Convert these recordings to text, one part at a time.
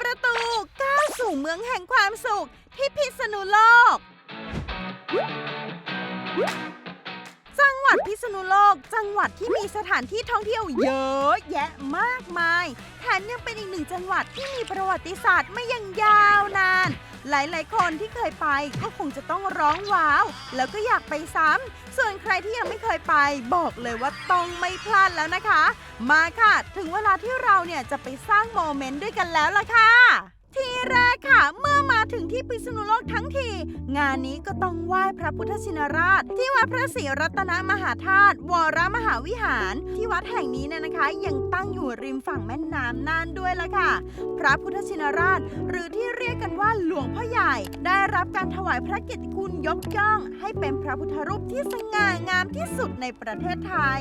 ประตูก้าวสู่เมืองแห่งความสุขที่พิษณุโลก จังหวัดพิษณุโลก จังหวัดที่มีสถานที่ท่องเที่ยวเยอะแยะมากมาย แถมยังเป็นอีกหนึ่งจังหวัดที่มีประวัติศาสตร์มาย่างยาวนาน หลายๆ คนที่เคยไปก็คงจะต้องร้องว้าว แล้วก็อยากไปซ้ำส่วนใครที่ยังไม่เคยไป บอกเลยว่าต้องไม่พลาดแล้วนะคะ มาค่ะ ถึงเวลาที่เราเนี่ยจะไปสร้างโมเมนต์ด้วยกันแล้วล่ะค่ะ แรกค่ะ เมื่อมาถึงที่พิษณุโลกทั้งที งานนี้ก็ต้องไหว้พระพุทธชินราช ที่วัดพระศรีรัตนมหาธาตุวรมหาวิหาร ที่วัดแห่งนี้เนี่ยนะคะ ยังตั้งอยู่ริมฝั่งแม่น้ำน่านด้วยละค่ะ พระพุทธชินราช หรือที่เรียกกันว่าหลวงพ่อใหญ่ ได้รับการถวายพระเกียรติคุณยกย่อง ให้เป็นพระพุทธรูปที่สง่างามที่สุดในประเทศไทย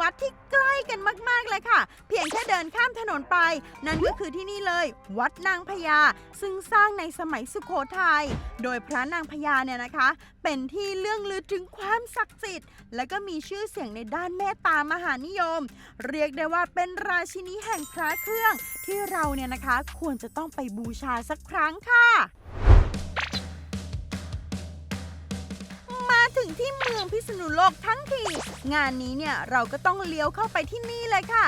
วัดที่ใกล้กันมาก ๆ เลยค่ะ เพียงแค่เดินข้ามถนนไป นั่นก็คือที่นี่เลย วัดนางพญาซึ่งสร้างในสมัยสุโขทัยโดยพระนางพญาเนี่ยนะคะ เป็นที่เรื่องลือถึงความศักดิ์สิทธิ์ และก็มีชื่อเสียงในด้านเมตตามหานิยม เรียกได้ว่าเป็นราชินีแห่งพระเครื่อง ที่เราเนี่ยนะคะควรจะต้องไปบูชาสักครั้งค่ะ ถึงที่เมืองพิษณุโลกทั้งที งานนี้เนี่ยเราก็ต้องเลี้ยวเข้าไปที่นี่เลยค่ะ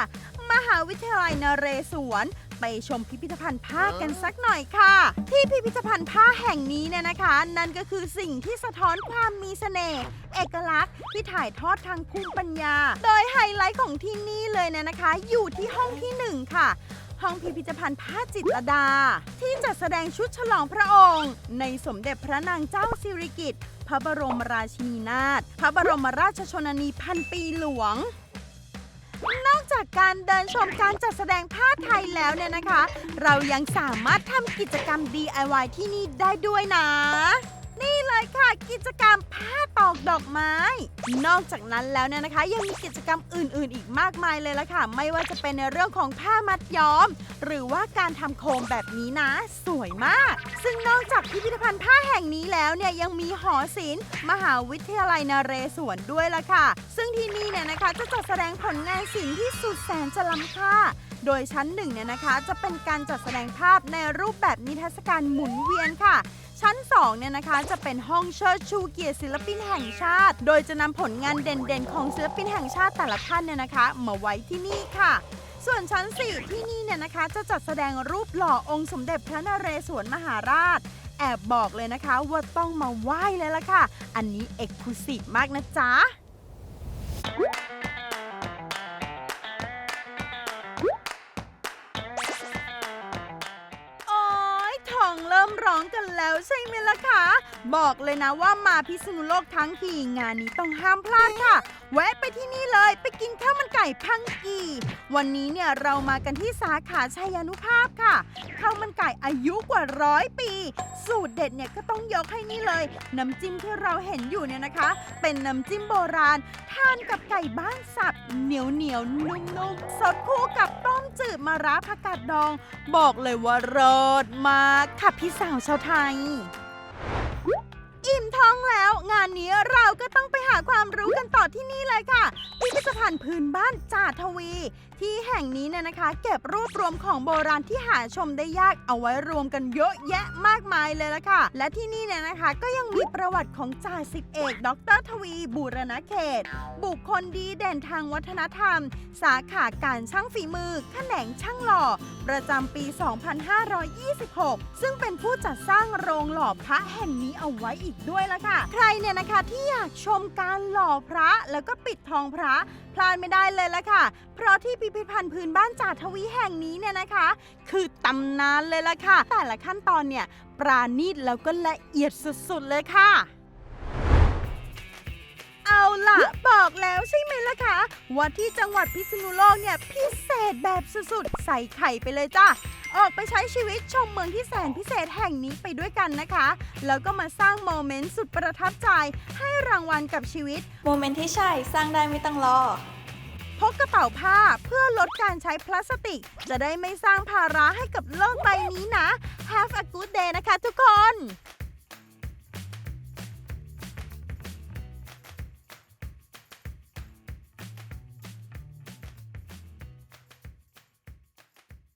มหาวิทยาลัยนเรศวรไปชมพิพิธภัณฑ์ผ้ากันสักหน่อยค่ะ ที่พิพิธภัณฑ์ผ้าแห่งนี้เนี่ยนะคะ นั่นก็คือสิ่งที่สะท้อนความมีเสน่ห์เอกลักษณ์ที่ถ่ายทอดทางภูมิปัญญา โดยไฮไลท์ของที่นี่เลยเนี่ยนะคะ อยู่ที่ห้องที่หนึ่งค่ะห้องพิพิธภัณฑ์ผ้าจิตรดา ที่จัดแสดงชุดฉลองพระองค์ ในสมเด็จพระนางเจ้าสิริกิติ์ พระบรมราชินีนาถ พระบรมราชชนนีพันปีหลวง นอกจากการเดินชมการจัดแสดงผ้าไทยแล้วเนี่ยนะคะ เรายังสามารถทำกิจกรรม DIY ที่นี่ได้ด้วยนะ เลยค่ะ กิจกรรมผ้าตอกดอกไม้ นอกจากนั้นแล้วเนี่ยนะคะ ยังมีกิจกรรมอื่นๆ อีกมากมายเลยละค่ะ ไม่ว่าจะเป็นในเรื่องของผ้ามัดย้อม หรือว่าการทำโคมแบบนี้นะ สวยมาก ซึ่งนอกจากพิพิธภัณฑ์ผ้าแห่งนี้แล้วเนี่ยยังมีหอศิลป์มหาวิทยาลัยนเรศวรด้วยละค่ะ ซึ่งที่นี่เนี่ยนะคะจะจัดแสดงผลงานศิลป์ที่สุดแสนจะล้ำค่า โดยชั้นหนึ่งเนี่ยนะคะจะเป็นการจัดแสดงภาพในรูปแบบนิทรรศการหมุนเวียนค่ะ ชั้น2เนี่ยนะคะจะเป็นห้องเชิดชูเกียรติศิลปินแห่งชาติ โดยจะนำผลงานเด่นๆ ของศิลปินแห่งชาติแต่ละท่านเนี่ยนะคะ มาไว้ที่นี่ค่ะส่วนชั้น 4 ที่นี่เนี่ยนะคะ จะจัดแสดงรูปหล่อองค์สมเด็จพระนเรศวรมหาราช แอบบอกเลยนะคะว่าต้องมาไหว้เลยล่ะค่ะ อันนี้เอกลุศิมากนะจ๊ะ แล้วใช่ไหมล่ะคะ บอกเลยนะว่ามาพิษณุโลกทั้งทีงานนี้ต้องห้ามพลาดค่ะ แวะไปที่นี่เลยไปกินข้าวมันไก่พังกี วันนี้เนี่ยเรามากันที่สาขาชัยานุภาพค่ะข้าวมันไก่อายุกว่าร้อยปี สูตรเด็ดเนี่ยก็ต้องยกให้นี่เลย น้ำจิ้มที่เราเห็นอยู่เนี่ยนะคะ เป็นน้ำจิ้มโบราณ ทานกับไก่บ้านสับเหนียวเหนียวนุ่มๆสดคู่กับต้ม จืดมะระผักกาดดอง บอกเลยว่ารสมากค่ะพี่สาวชาวไทย อิ่มท้องแล้ว งานนี้เราก็ต้อง หาความรู้กันต่อที่นี่เลยค่ะพิพิธภัณฑ์พื้นบ้านจ่าทวี ที่แห่งนี้เนี่ยนะคะ เก็บรวบรวมของโบราณที่หาชมได้ยากเอาไว้รวมกันเยอะแยะมากมายเลยละค่ะ และที่นี่เนี่ยนะคะ ก็ยังมีประวัติของจ่าสิบเอกดรทวี บูรณเขต บุคคลดีเด่นทางวัฒนธรรม สาขาการช่างฝีมือแขนงช่างหล่อ ประจำปี 2526 ซึ่งเป็นผู้จัดสร้างโรงหล่อพระแห่งนี้เอาไว้อีกด้วยละค่ะ ใครเนี่ยนะคะที่อยากชมการหล่อพระแล้วก็ปิดทองพระพลาดไม่ได้เลยละค่ะ เพราะที่พิพิธภัณฑ์พื้นบ้านจ่าทวีแห่งนี้เนี่ยนะคะ คือตำนานเลยละค่ะ แต่ละขั้นตอนเนี่ยปราณีตแล้วก็ละเอียดสุดๆเลยค่ะเอาล่ะ บอกแล้วใช่ไหมล่ะคะว่าที่จังหวัดพิษณุโลกเนี่ยพิเศษแบบสุดๆ ใส่ไข่ไปเลยจ้ะ ออกไปใช้ชีวิตชมเมืองที่แสนพิเศษแห่งนี้ไปด้วยกันนะคะ แล้วก็มาสร้างโมเมนต์สุดประทับใจ ให้รางวัลกับชีวิต โมเมนต์ที่ใช่สร้างได้ไม่ต้องรอ พกกระเป๋าผ้าเพื่อลดการใช้พลาสติก จะได้ไม่สร้างภาระให้กับโลกใบนี้นะ Have a good day นะคะทุกคน